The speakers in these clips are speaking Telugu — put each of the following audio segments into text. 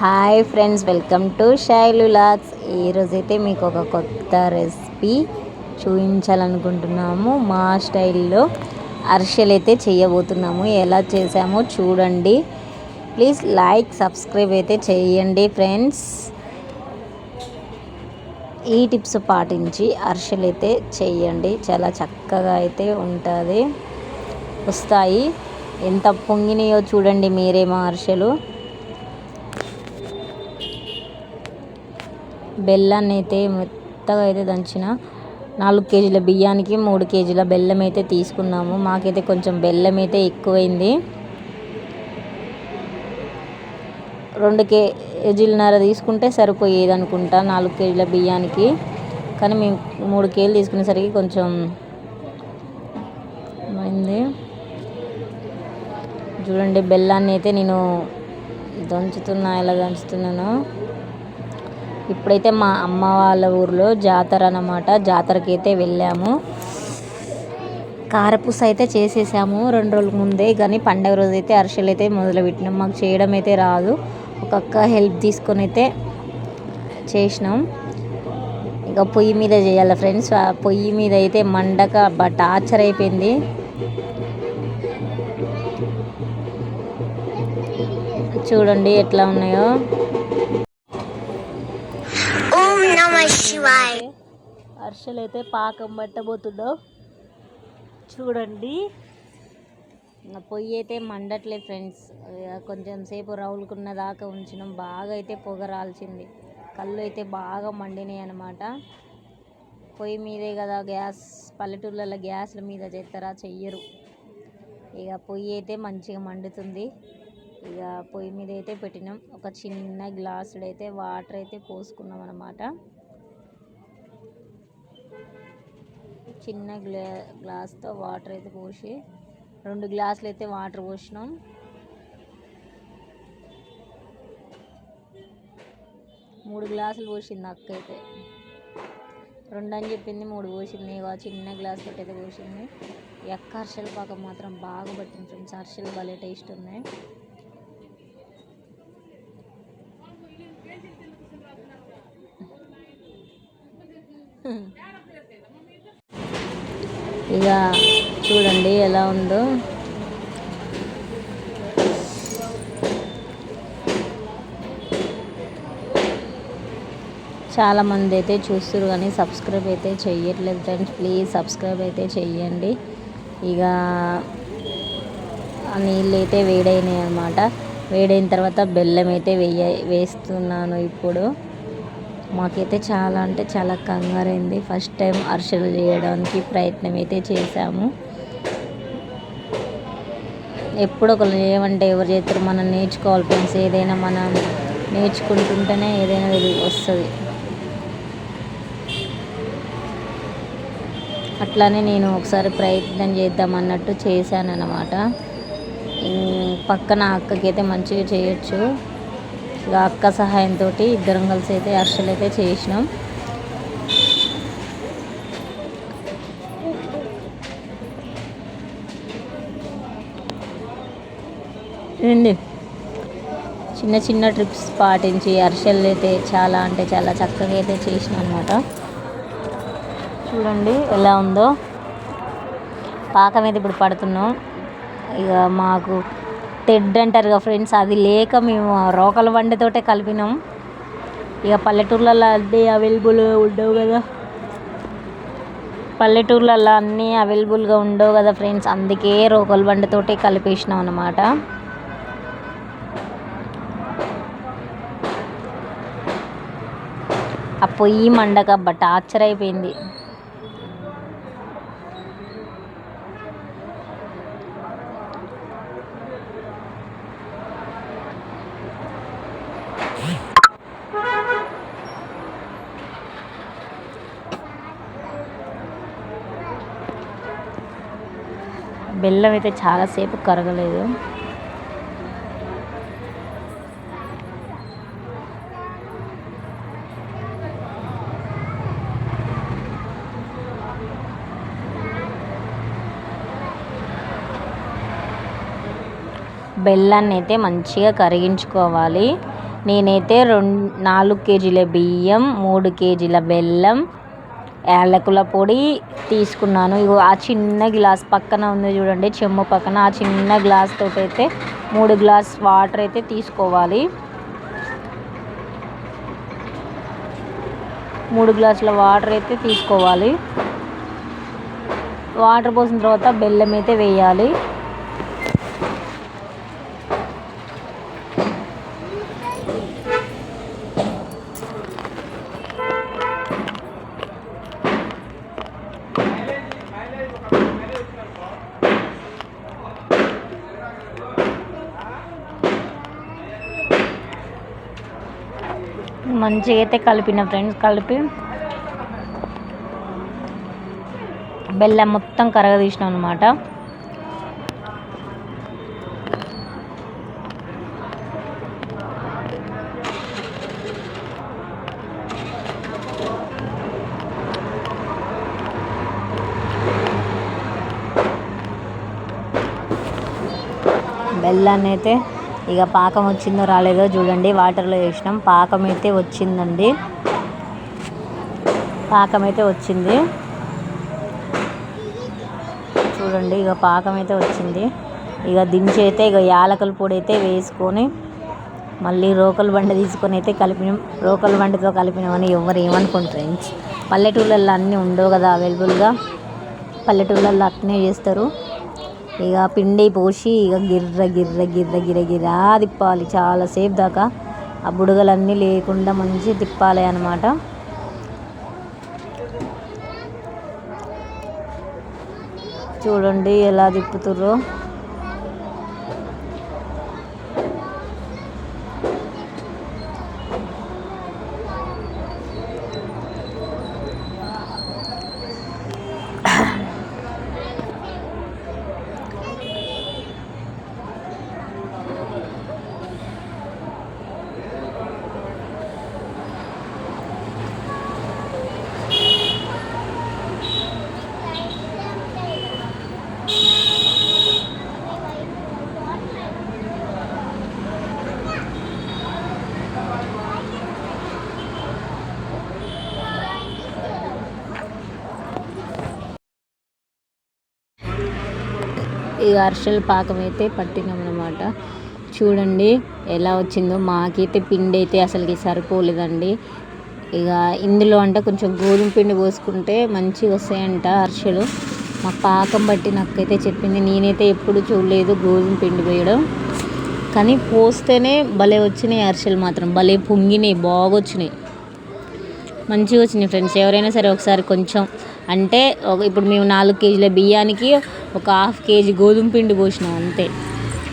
Hi friends welcome to Shailu lakhs ఈరోజైతే మీకు ఒక కొత్త రెసిపీ చూపించాలనుకుంటున్నాము. మా స్టైల్లో అరిసెలు అయితే చేయబోతున్నాము. ఎలా చేసామో చూడండి. ప్లీజ్ లైక్ సబ్స్క్రైబ్ అయితే చేయండి ఫ్రెండ్స్. ఈ టిప్స్ పాటించి అరిసెలు అయితే చేయండి. చాలా చక్కగా అయితే ఉంటుంది. వస్తాయి. ఎంత పొంగినాయో చూడండి మీరేమో అరిసెలు బెల్లాన్ని అయితే మెత్తగా అయితే దంచిన నాలుగు కేజీల బియ్యానికి మూడు కేజీల బెల్లం అయితే తీసుకున్నాము. మాకైతే కొంచెం బెల్లం అయితే ఎక్కువైంది. రెండు కేజీలన్నర తీసుకుంటే సరిపోయేది అనుకుంటా నాలుగు కేజీల బియ్యానికి. కానీ మేము మూడు కేజీలు తీసుకునేసరికి కొంచెం అయింది చూడండి బెల్లాన్ని అయితే నేను దంచుతున్నా ఎలా దంచుతున్నాను. ఇప్పుడైతే మా అమ్మ వాళ్ళ ఊర్లో జాతర అన్నమాట. జాతరకి అయితే వెళ్ళాము. కారపూస అయితే చేసేసాము రెండు రోజుల ముందే. కానీ పండగ రోజు అయితే అరిసెలు అయితే మొదలుపెట్టినాం. మాకు చేయడం అయితే రాదు. ఒక అక్క హెల్ప్ తీసుకొని అయితే చేసినాం. ఇక పొయ్యి మీద చేయాలి ఫ్రెండ్స్ ఆ పొయ్యి మీద అయితే మండక బట్ టార్చర్ అయిపోయింది. చూడండి ఎట్లా ఉన్నాయో. శివాయ అరిసెలు అయితే పాకం పట్టబోతుండో. చూడండి. పొయ్యి అయితే మండట్లే ఫ్రెండ్స్. ఇక కొంచెం సేపు రౌలుకున్న దాకా ఉంచినాం. బాగా అయితే పొగ రాల్చింది. కళ్ళు అయితే బాగా మండినాయి అనమాట పొయ్యి మీదే కదా గ్యాస్ పల్లెటూర్లలో గ్యాస్ల మీద చేస్తారా చెయ్యరు. ఇక పొయ్యి అయితే మంచిగా మండుతుంది. ఇక పొయ్యి మీద అయితే పెట్టినాం. ఒక చిన్న గ్లాసుడు అయితే వాటర్ అయితే పోసుకున్నాం అనమాట చిన్న గ్లా గ్లాస్తో వాటర్ అయితే పోసి రెండు గ్లాసులు అయితే వాటర్ పోసినాం. మూడు గ్లాసులు పోసింది అక్క అయితే. రెండు అని చెప్పింది మూడు పోసింది. చిన్న గ్లాస్ తోటి అయితే పోసింది. ఈ అక్క అరిసెల పాకం మాత్రం బాగా పట్టింది ఫ్రెండ్స్. అరిసెలు భలే టేస్ట్ ఉన్నాయి. ఇక చూడండి ఎలా ఉందో. చాలామంది అయితే చూస్తారు కానీ సబ్స్క్రైబ్ అయితే చెయ్యట్లేదు ఫ్రెండ్స్. ప్లీజ్ సబ్స్క్రైబ్ అయితే చెయ్యండి. ఇక నీళ్ళు అయితే వేడైనాయి అనమాట వేడైన తర్వాత బెల్లం అయితే వేయ వేస్తున్నాను ఇప్పుడు. మాకైతే చాలా అంటే చాలా కంగారైంది. ఫస్ట్ టైం అరిసెలు చేయడానికి ప్రయత్నం అయితే చేశాము. ఎప్పుడు ఒకరు చేయమంటే ఎవరు చేస్తారు? మనం నేర్చుకోవాలి ఫ్రెండ్స్ ఏదైనా మనం నేర్చుకుంటుంటేనే ఏదైనా వస్తుంది. అట్లానే నేను ఒకసారి ప్రయత్నం చేద్దాం అన్నట్టు చేశాను అన్నమాట పక్కన అక్కకైతే మంచిగా చేయొచ్చు. ఇక అక్క సహాయంతో ఇద్దరం కలిసి అయితే అరిసెలు అయితే చేసినాం. రండి చిన్న చిన్న ట్రిప్స్ పాటించి అరిసెలు అయితే చాలా అంటే చాలా చక్కగా అయితే చేసినాం అనమాట చూడండి ఎలా ఉందో. పాకం అయితే ఇప్పుడు పడుతున్నాం. ఇక మాకు తెడ్ అంటారు కదా ఫ్రెండ్స్. అది లేక మేము రోకల బండితోటే కలిపినాం. ఇక పల్లెటూర్లలో అన్నీ అవైలబుల్ ఉండవు కదా. పల్లెటూర్లలో అన్నీ అవైలబుల్గా ఉండవు కదా ఫ్రెండ్స్. అందుకే రోకల బండితోటే కలిపేసినాం అనమాట ఆ పొయ్యి మండక బట్ టార్చర్ అయిపోయింది. బెల్లం అయితే చాలాసేపు కరగలేదు. బెల్లాన్ని అయితే మంచిగా కరిగించుకోవాలి. నేనైతే రెండు నాలుగు కేజీల బియ్యం మూడు కేజీల బెల్లం యాలకుల పొడి తీసుకున్నాను. ఇగో ఆ చిన్న గ్లాస్ పక్కన ఉంది చూడండి చెమ్ము పక్కన. ఆ చిన్న గ్లాస్ తోటి అయితే మూడు గ్లాస్ వాటర్ అయితే తీసుకోవాలి. మూడు గ్లాసుల వాటర్ అయితే తీసుకోవాలి. వాటర్ పోసిన తర్వాత బెల్లం అయితే వేయాలి. మంచిగా అయితే కలిపిన ఫ్రెండ్స్ కలిపి బెల్లం మొత్తం కరగదీసినాం అనమాట బెల్లాన్ని అయితే ఇక పాకం వచ్చిందో రాలేదో చూడండి. వాటర్లో వేసినాం. పాకం అయితే వచ్చిందండి. పాకం అయితే వచ్చింది. చూడండి ఇక పాకం అయితే వచ్చింది. ఇక దించి అయితే ఇక యాలకుల పొడి అయితే వేసుకొని మళ్ళీ రోకల బండ తీసుకొని అయితే కలిపినాం. రోకల బండితో కలిపినామని ఎవరు ఏమనుకుంటారు ఫ్రెండ్స్ పల్లెటూళ్ళల్లో అన్నీ ఉండవు కదా అవైలబుల్గా పల్లెటూళ్ళల్లో అట్నే చేస్తారు. ఇక పిండి పోసి ఇక గిర్ర గిర్ర గిర్ర గిర్ర గిర్ర తిప్పాలి. చాలాసేపు దాకా ఆ బుడగలన్నీ లేకుండా మంచి తిప్పాలి అన్నమాట. చూడండి ఎలా తిప్పుతుర్రో. ఇక అరిసెల పాకం అయితే పట్టినాం అనమాట చూడండి ఎలా వచ్చిందో. మాకైతే పిండి అయితే అసలుకి సరిపోలేదండి. ఇక ఇందులో అంటే కొంచెం గోధుమ పిండి పోసుకుంటే మంచిగా వస్తాయంట అరిసెలు. మా పాకం బట్టి నాకైతే చెప్పింది. నేనైతే ఎప్పుడు చూడలేదు గోధుమ పిండి వేయడం కానీ పోస్తేనే భలే వచ్చినాయి అరిసెలు మాత్రం. భలే పొంగినాయి బాగా వచ్చినాయి మంచిగా వచ్చినాయి ఫ్రెండ్స్. ఎవరైనా సరే ఒకసారి కొంచెం అంటే ఇప్పుడు మేము నాలుగు కేజీల బియ్యానికి ఒక హాఫ్ కేజీ గోధుమ పిండి పోసినాం అంతే.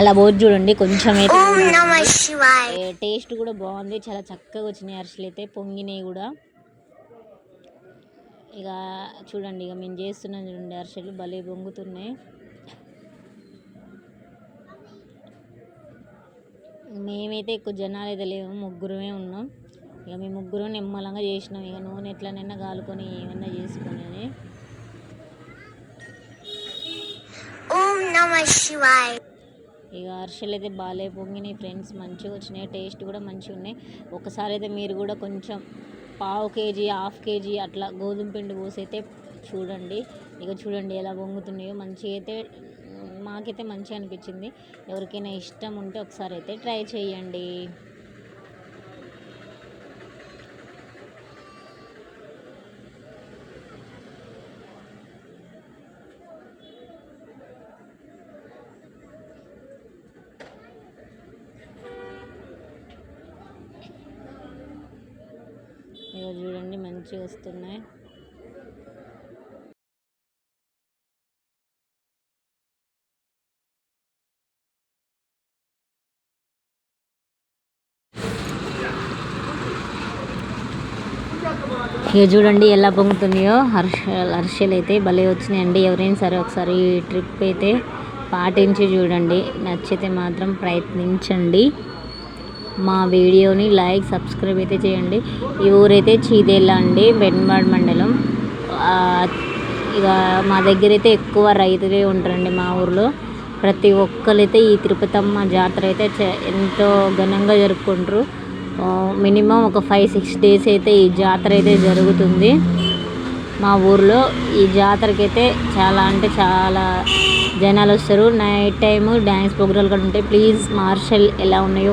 అలా పోసి చూడండి కొంచెం అయితే టేస్ట్ కూడా బాగుంది చాలా చక్కగా వచ్చినాయి అరిసెలు అయితే పొంగినాయి కూడా. ఇక చూడండి ఇక మేము చేస్తున్నాం చూడండి అరిసెలు భలే పొంగుతున్నాయి. మేమైతే ఎక్కువ జనాలు అయితే లేవు ముగ్గురమే ఉన్నాం. ఇక మేము ముగ్గురు నిమ్మలంగా చేసినాం. ఇక నూనె ఎట్లనైనా కాలుకొని ఏమన్నా చేసుకొని అని. ఇక అరిసెలు అయితే బాగాలే పొంగినాయి ఫ్రెండ్స్. మంచిగా వచ్చినాయి. టేస్ట్ కూడా మంచిగా ఉన్నాయి. ఒకసారి అయితే మీరు కూడా కొంచెం పావు కేజీ హాఫ్ కేజీ అట్లా గోధుమ పిండి పోసి అయితే చూడండి. ఇక చూడండి ఎలా పొంగుతున్నాయో. మంచిగా అయితే మాకైతే మంచిగా అనిపించింది. ఎవరికైనా ఇష్టం ఉంటే ఒకసారి అయితే ట్రై చేయండి. ఇక చూడండి మంచిగా వస్తున్నాయి. ఇక చూడండి ఎలా పొంగుతున్నాయో. హర్ష హర్షలు అయితే భలే వచ్చినాయండి. ఎవరైనా సరే ఒకసారి ఈ ట్రిప్ అయితే పాటించి చూడండి. నచ్చితే మాత్రం ప్రయత్నించండి. మా వీడియోని లైక్ సబ్స్క్రైబ్ అయితే చేయండి. ఈ ఊరైతే చీదేళ్ళ అండి బెన్వాడ్ మండలం. ఇక మా దగ్గర అయితే ఎక్కువ రైతులే ఉంటారండి మా ఊర్లో. ప్రతి ఒక్కరైతే ఈ తిరుపతమ్మ జాతర అయితే ఎంతో ఘనంగా జరుపుకుంటారు. మినిమం ఒక ఫైవ్ సిక్స్ డేస్ అయితే ఈ జాతర అయితే జరుగుతుంది. మా ఊర్లో ఈ జాతరకి అయితే చాలా అంటే చాలా జనాలు వస్తారు. నైట్ టైము డ్యాన్స్ ప్రోగ్రాంలు కూడా ఉంటాయి. ప్లీజ్ మార్షల్ ఎలా ఉన్నాయో